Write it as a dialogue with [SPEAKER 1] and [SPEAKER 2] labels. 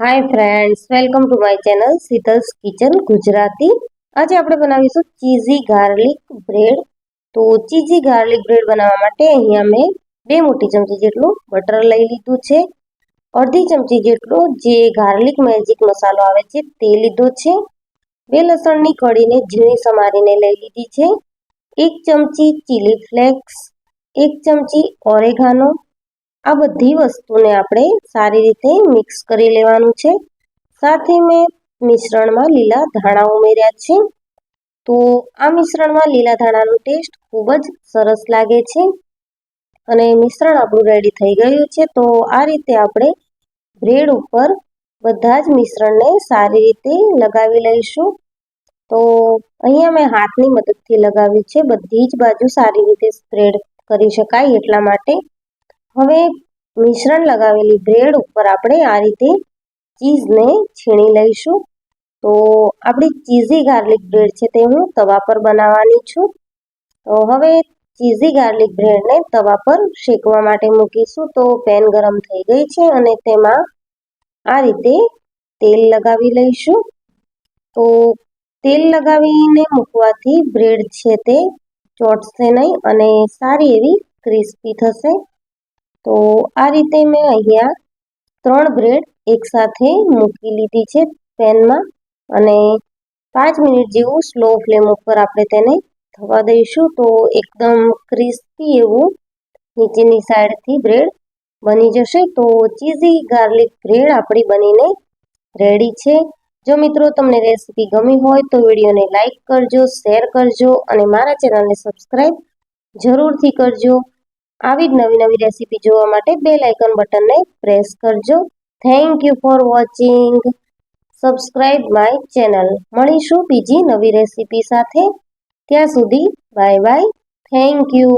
[SPEAKER 1] Hi friends welcome to my channel Sheetal's kitchen Gujarati આજે આપણે બનાવીશું ચીઝી ગાર્લિક બ્રેડ તો ચીઝી ગાર્લિક બ્રેડ બનાવવા માટે અહીંયા મેં બે મોટી ચમચી જેટલું બટર લઈ લીધું છે. અડધી ચમચી જેટલો જે ગાર્લિક મેજિક મસાલો આવે છે તે લીધો છે. બે લસણની કળીને ઝીણી સમારીને લઈ લીધી છે. એક ચમચી ચીલી ફ્લેક્સ એક ચમચી ઓરેગાનો આ બધી વસ્તુને આપણે સારી રીતે મિક્સ કરી લેવાનું છે. સાથે મેં મિશ્રણમાં લીલા ધાણા ઉમેર્યા છે. તો આ મિશ્રણમાં લીલા ધાણાનો ટેસ્ટ ખૂબ જ સરસ લાગે છે. અને મિશ્રણ આપણું રેડી થઈ ગયું છે. તો આ રીતે આપણે બ્રેડ ઉપર બધા જ મિશ્રણને સારી રીતે લગાવી લઈશું. તો અહીંયા મેં હાથની મદદથી લગાવ્યું છે. બધી જ બાજુ સારી રીતે સ્પ્રેડ કરી શકાય એટલા માટે. હવે મિશ્રણ લગાવેલી બ્રેડ ઉપર આપણે આ રીતે ચીઝને છીણી લઈશું. તો આપણી ચીઝી ગાર્લિક બ્રેડ છે તે હું તવા પર બનાવવાની છું. તો હવે ચીઝી ગાર્લિક બ્રેડને તવા પર શેકવા માટે મૂકીશું. તો પેન ગરમ થઈ ગઈ છે અને તેમાં આ રીતે તેલ લગાવી લઈશું. તો તેલ લગાવીને મૂકવાથી બ્રેડ છે તે ચોટશે નહીં અને સારી એવી ક્રિસ્પી થશે. તો આ રીતે મેં અહીંયા ત્રણ બ્રેડ એકસાથે મૂકી લીધી છે પેનમાં અને પાંચ મિનિટ જેવું સ્લો ફ્લેમ ઉપર આપણે તેને થવા દઈશું. તો એકદમ ક્રિસ્પી એવું નીચેની સાઈડથી બ્રેડ બની જશે. તો ચીઝી ગાર્લિક બ્રેડ આપણી બનીને રેડી છે. જો મિત્રો તમને રેસીપી ગમી હોય તો વિડીયોને લાઇક કરજો, શેર કરજો અને મારા ચેનલને સબસ્ક્રાઈબ જરૂરથી કરજો. આવી જ નવી નવી રેસીપી જોવા માટે બેલ આઇકન બટનને પ્રેસ કરજો. Thank you for watching subscribe my channel મળીશું બીજી નવી રેસીપી સાથે. ત્યાં સુધી બાય બાય થેન્ક યુ